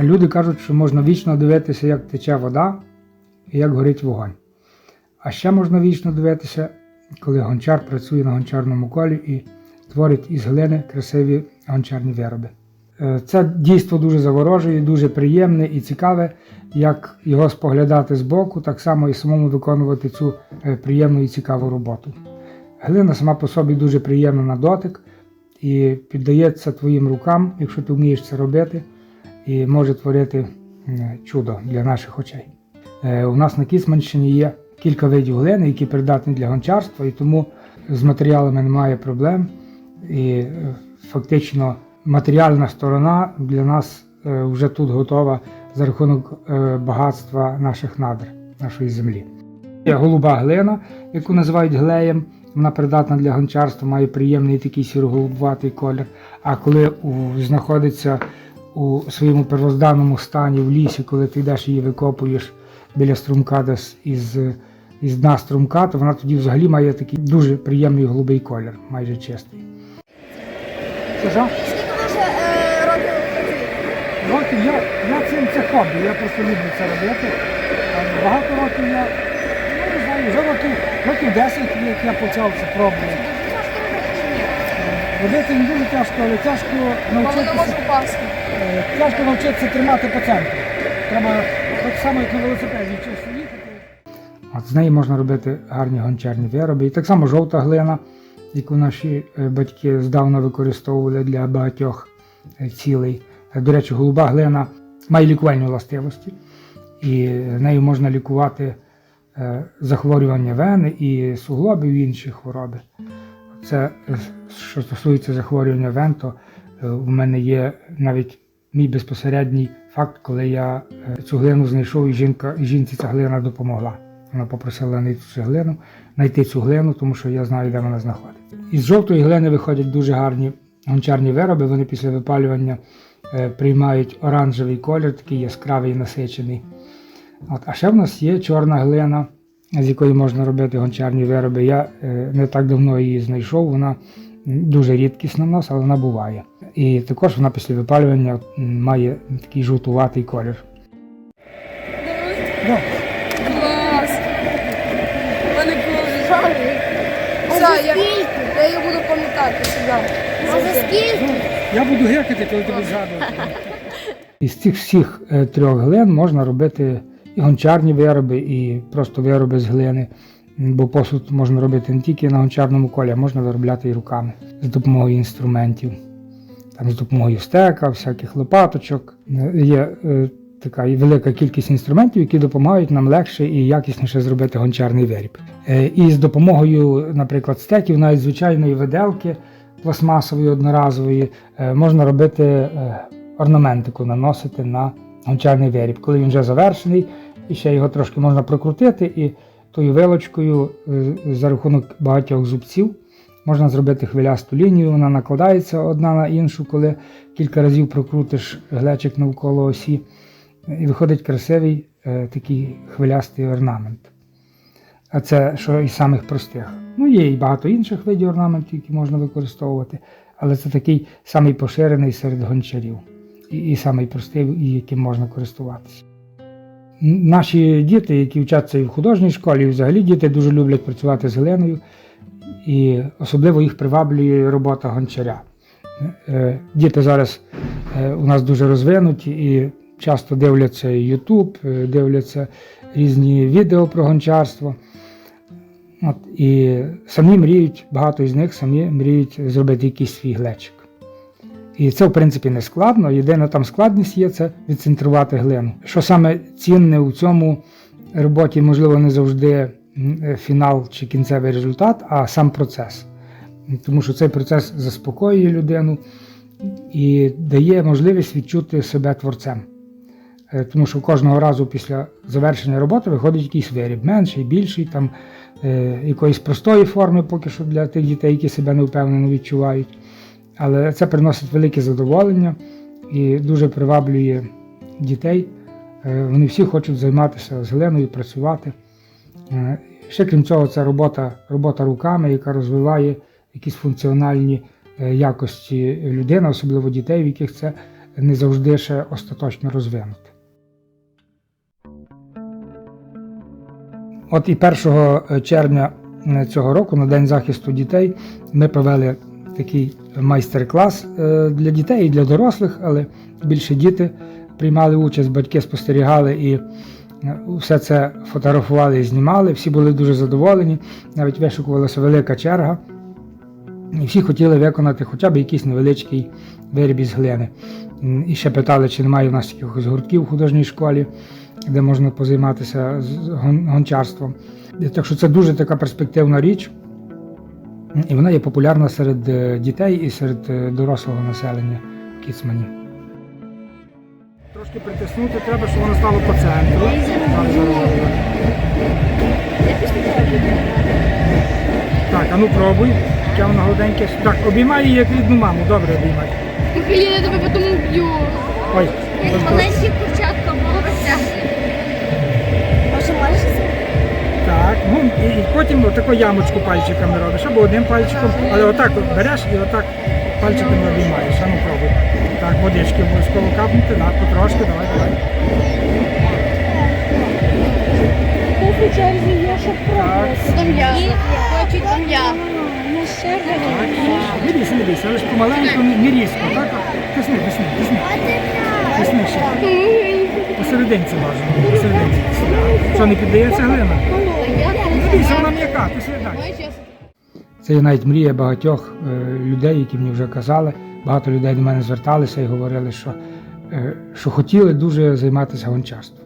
Люди кажуть, що можна вічно дивитися, як тече вода і як горить вогонь. А ще можна вічно дивитися, коли гончар працює на гончарному колі і творить із глини красиві гончарні вироби. Е, Це дійство дуже заворожує, дуже приємне і цікаве, як його споглядати збоку, так само і самому виконувати цю е, приємну і цікаву роботу. Глина сама по собі дуже приємна на дотик і піддається твоїм рукам, якщо ти вмієш це робити, і може творити чудо для наших очей. Е, У нас на Кіцманщині є кілька видів глини, які придатні для гончарства, і тому з матеріалами немає проблем. І е, фактично матеріальна сторона для нас е, вже тут готова за рахунок багатства наших надр, нашої землі. Є голуба глина, яку називають глеєм. Вона придатна для гончарства, має приємний такий сіро-голубуватий колір. А коли знаходиться у своєму первозданному стані в лісі, коли ти йдеш її викопуєш біля струмка десь із, із дна струмка, то вона тоді взагалі має такий дуже приємний голубий колір, майже чистий. Що ви вже е, років я, я цим це хобі, я просто люблю це робити. Багато років я, ну не знаю, вже років, років 10, як я почав це пробувати. Чи не дуже тяжко, але тяжко навчитися. Тяжко навчитися тримати по центру. Треба так само, як на велосипеді, чисто їхати. От з неї можна робити гарні гончарні вироби. І так само жовта глина, яку наші е, батьки здавна використовували для багатьох е, цілей. Е, До речі, голуба глина має лікувальні властивості, і нею можна лікувати захворювання вени і суглобів і інші хвороби. Це що стосується захворювання вен, то у мене є навіть мій безпосередній факт, коли я е, цю глину знайшов, і жінка, і жінці ця глина допомогла. Вона попросила знайти цю глину, знайти цю глину, тому що я знаю, де вона знаходиться. Із жовтої глини виходять дуже гарні гончарні вироби. Вони після випалювання е, приймають оранжевий колір, такий яскравий насичений. От, а ще в нас є чорна глина, з якої можна робити гончарні вироби. Я е, не так давно її знайшов. Вона дуже рідкісна в нас, але вона буває. І також вона після випалювання має такий жовтуватий колір. Да. Клас! Мене дуже Все, я, я її буду пам'ятати сюди. Скільки? Я буду гекати, коли тобі згадувати. Із цих всіх е, трьох глин можна робити і гончарні вироби, і просто вироби з глини. Бо посуд можна робити не тільки на гончарному колі, а можна виробляти і руками з допомогою інструментів. Там з допомогою стека, всяких лопаточок. Є е, така велика кількість інструментів, які допомагають нам легше і якісніше зробити гончарний виріб. Е, І з допомогою, наприклад, стеків, навіть звичайної виделки пластмасової одноразової, е, можна робити орнаментику, наносити на гончарний виріб. Коли він вже завершений, і ще його трошки можна прокрутити, і тою вилочкою е, за рахунок багатьох зубців можна зробити хвилясту лінію. Вона накладається одна на іншу, коли кілька разів прокрутиш глечик навколо осі, і виходить красивий е, такий хвилястий орнамент. А це що із самих простих. Ну, є і багато інших видів орнаментів, які можна використовувати, але це такий самий поширений серед гончарів і, і самий простий, яким можна користуватися. Наші діти, які вчаться і в художній школі, і взагалі діти дуже люблять працювати з глиною, і особливо їх приваблює робота гончаря. Е, Діти зараз е, у нас дуже розвинуті і часто дивляться YouTube, е, дивляться різні відео про гончарство. От, і самі мріють, багато із них самі мріють зробити якийсь свій глечик. І це, в принципі, не складно. Єдина там складність є це відцентрувати глину. Що саме цінне у цьому роботі, можливо, не завжди е, фінал чи кінцевий результат, а сам процес. Тому що цей процес заспокоює людину і дає можливість відчути себе творцем. Е, Тому що кожного разу після завершення роботи виходить якийсь виріб, менший, більший, там, е, якоїсь простої форми, поки що для тих дітей, які себе невпевнено відчувають. Але це приносить велике задоволення і дуже приваблює дітей. Е, Вони всі хочуть займатися з працювати. Е, Ще крім цього, це робота, робота руками, яка розвиває якісь функціональні е, якості людини, особливо дітей, в яких це не завжди ще остаточно розвинуте. От і 1 червня цього року, на День захисту дітей, ми провели такий майстер-клас е, для дітей і для дорослих, але більше діти приймали участь, батьки спостерігали і е, все це фотографували і знімали. Всі були дуже задоволені, навіть вишукувалася велика черга. І всі хотіли виконати хоча б якийсь невеличкий виріб із глини. І ще питали, чи немає у нас якихось гуртків в художній школі, де можна позайматися гончарством. Так що це дуже така перспективна річ, і вона є популярна серед е, дітей і серед е, дорослого населення в Кіцмані. Трошки притиснути треба, щоб воно стало по центру. Так, а ну пробуй. Яке воно гладеньке. Так, обіймай її як рідну маму, добре обіймай. Михайлі, я тебе потім вб'ю. Ой, Як маленькі курчатка Так, ну і, і потім таку ямочку пальчиками робиш, або одним пальчиком, але отак от береш і отак пальчиками обіймаєш. А ну пробуй. Так, водички обов'язково капнути, так, потрошки, давай, давай. Черзі є Там я. Хочуть там я. так. Не бійся, але ж помаленьку, не, не різко, так? Тисни, тисни, тисни. Тисни ще. Посерединці бажано, посерединці. Що, не піддається глина? Це є навіть мрія багатьох е, людей, які мені вже казали. Багато людей до мене зверталися і говорили, що, е, що хотіли дуже займатися гончарством.